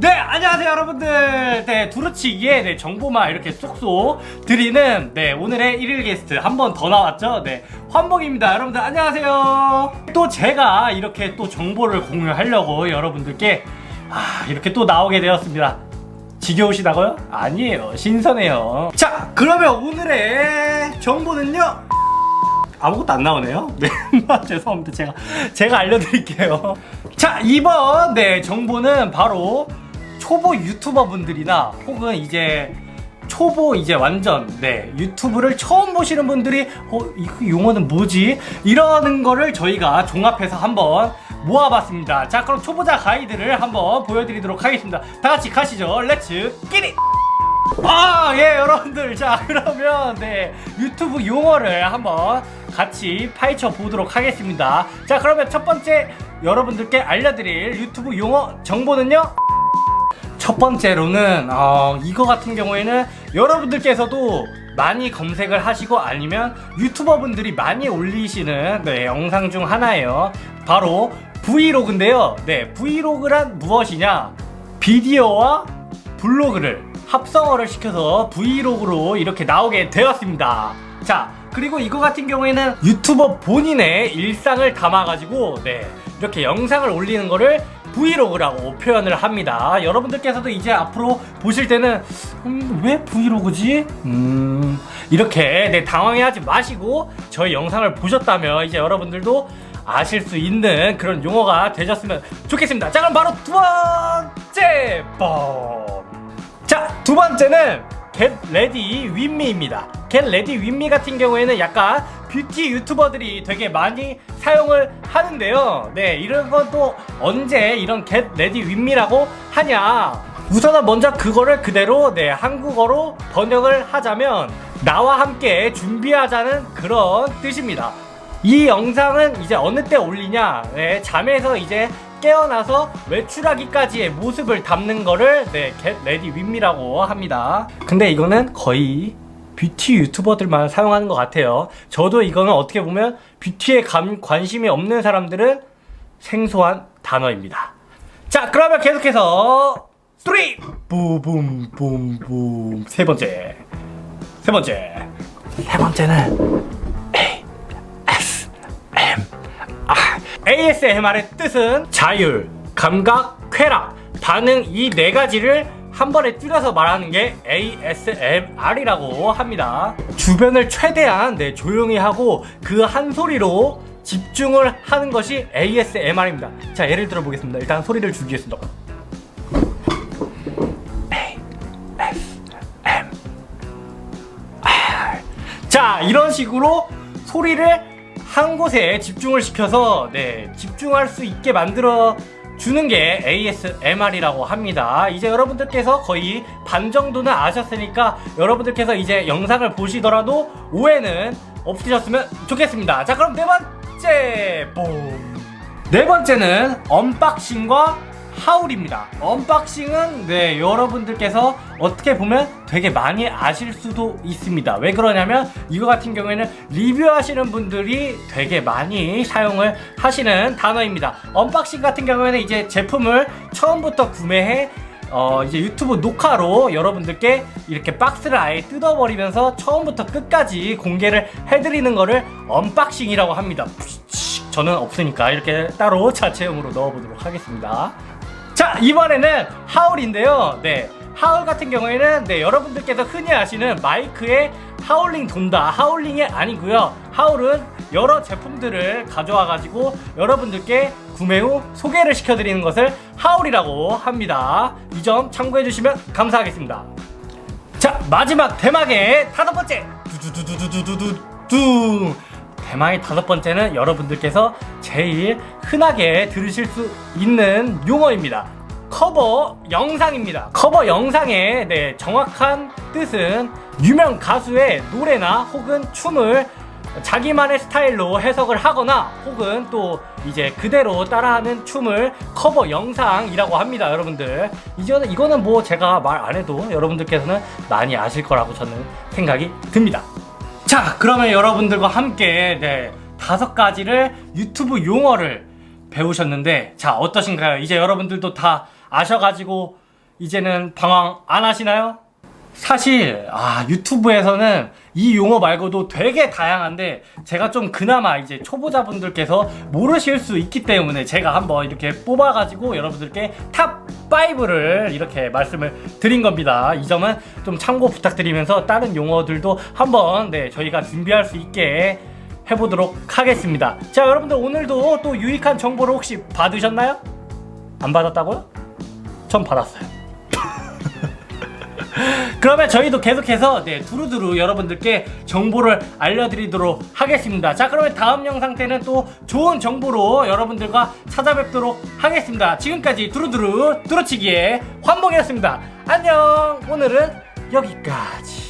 네 안녕하세요 여러분들. 네 두루치기에 네, 정보만 이렇게 쏙쏙 드리는 네 오늘의 일일 게스트 한 번 더 나왔죠? 네 환복입니다. 여러분들 안녕하세요. 또 제가 이렇게 또 정보를 공유하려고 여러분들께 아 이렇게 또 나오게 되었습니다. 지겨우시다고요? 아니에요. 신선해요. 자 그러면 오늘의 정보는요 아무것도 안 나오네요. 네, 죄송합니다. 제가 제가 알려드릴게요. 자, 이번 네 정보는 바로 초보 유튜버 분들이나 혹은 이제 초보 이제 완전 네 유튜브를 처음 보시는 분들이 어 이거 용어는 뭐지 이러는 거를 저희가 종합해서 한번 모아봤습니다. 자, 그럼 초보자 가이드를 한번 보여드리도록 하겠습니다. 다 같이 가시죠. 렛츠 끼리. 아, 예, 여러분들. 자, 그러면, 네, 유튜브 용어를 한번 같이 파헤쳐 보도록 하겠습니다. 자, 그러면 첫 번째 여러분들께 알려드릴 유튜브 용어 정보는요? 첫 번째로는, 어, 이거 같은 경우에는 여러분들께서도 많이 검색을 하시고 아니면 유튜버분들이 많이 올리시는 네, 영상 중 하나예요. 바로 브이로그인데요. 네, 브이로그란 무엇이냐? 비디오와 블로그를 합성어를 시켜서 브이로그로 이렇게 나오게 되었습니다. 자, 그리고 이거 같은 경우에는 유튜버 본인의 일상을 담아가지고, 네, 이렇게 영상을 올리는 거를 브이로그라고 표현을 합니다. 여러분들께서도 이제 앞으로 보실 때는, 음, 왜 브이로그지? 음, 이렇게, 네, 당황해하지 마시고, 저희 영상을 보셨다면, 이제 여러분들도 아실 수 있는 그런 용어가 되셨으면 좋겠습니다. 자, 그럼 바로 두 번째 법. 자, 두 번째는 With Me입니다. Get Ready With Me 같은 경우에는 약간 뷰티 유튜버들이 되게 많이 사용을 하는데요. 네, 이런 건 또 언제 이런 Ready With Me라고 하냐? 우선은 먼저 그거를 그대로 네, 한국어로 번역을 하자면 나와 함께 준비하자는 그런 뜻입니다. 이 영상은 이제 어느 때 올리냐? 네, 잠에서 이제 깨어나서 외출하기까지의 모습을 담는 거를 네, ready with me라고 합니다. 근데 이거는 거의 뷰티 유튜버들만 사용하는 것 같아요. 저도 이거는 어떻게 보면 뷰티에 감, 관심이 없는 사람들은 생소한 단어입니다. 자, 그러면 계속해서 3 붐붐붐붐 세 번째 세 번째 세 번째는 ASMR의 뜻은 자율, 감각, 쾌락, 반응 이 네 가지를 한 번에 줄여서 말하는 게 ASMR이라고 합니다. 주변을 최대한 네, 조용히 하고 그 한 소리로 집중을 하는 것이 ASMR입니다. 자, 예를 들어 보겠습니다. 일단 소리를 줄이겠습니다. 자, 이런 식으로 소리를 한 곳에 집중을 시켜서 네, 집중할 수 있게 만들어 주는 게 ASMR이라고 합니다. 이제 여러분들께서 거의 반 정도는 아셨으니까 여러분들께서 이제 영상을 보시더라도 오해는 없으셨으면 좋겠습니다. 자, 그럼 네 번째 봄. 네 번째는 언박싱과 하울입니다. 언박싱은 네 여러분들께서 어떻게 보면 되게 많이 아실 수도 있습니다. 왜 그러냐면 이거 같은 경우에는 리뷰하시는 분들이 되게 많이 사용을 하시는 단어입니다. 언박싱 같은 경우에는 이제 제품을 처음부터 구매해 어 이제 유튜브 녹화로 여러분들께 이렇게 박스를 아예 뜯어버리면서 처음부터 끝까지 공개를 해드리는 거를 언박싱이라고 합니다. 저는 없으니까 이렇게 따로 자체용으로 넣어보도록 하겠습니다. 자 이번에는 하울인데요. 네 하울 같은 경우에는 네 여러분들께서 흔히 아시는 마이크에 하울링 돈다. 하울링이 아니고요. 하울은 여러 제품들을 가져와 가지고 여러분들께 구매 후 소개를 시켜드리는 것을 하울이라고 합니다. 이 점 참고해 주시면 감사하겠습니다. 자 마지막 대망의 다섯 번째. 두두두두두두두. 대망의 다섯 번째는 여러분들께서 제일 흔하게 들으실 수 있는 용어입니다. 커버 영상입니다. 커버 영상의 네, 정확한 뜻은 유명 가수의 노래나 혹은 춤을 자기만의 스타일로 해석을 하거나 혹은 또 이제 그대로 따라하는 춤을 커버 영상이라고 합니다, 여러분들. 이거는 이거는 뭐 제가 말 안 해도 여러분들께서는 많이 아실 거라고 저는 생각이 듭니다. 자, 그러면 여러분들과 함께 네, 다섯 가지를 유튜브 용어를 배우셨는데 자 어떠신가요? 이제 여러분들도 다 아셔가지고 이제는 방황 안 하시나요? 사실 아 유튜브에서는 이 용어 말고도 되게 다양한데 제가 좀 그나마 이제 초보자분들께서 모르실 수 있기 때문에 제가 한번 이렇게 뽑아가지고 여러분들께 탑 5를 이렇게 말씀을 드린 겁니다. 이 점은 좀 참고 부탁드리면서 다른 용어들도 한번 네 저희가 준비할 수 있게 해보도록 하겠습니다. 자 여러분들 오늘도 또 유익한 정보를 혹시 받으셨나요? 안 받았다고요? 전 받았어요. 그러면 저희도 계속해서 네, 두루두루 여러분들께 정보를 알려드리도록 하겠습니다. 자, 그러면 다음 영상 때는 또 좋은 정보로 여러분들과 찾아뵙도록 하겠습니다. 지금까지 두루두루 뚜루치기의 환봉이었습니다. 안녕! 오늘은 여기까지.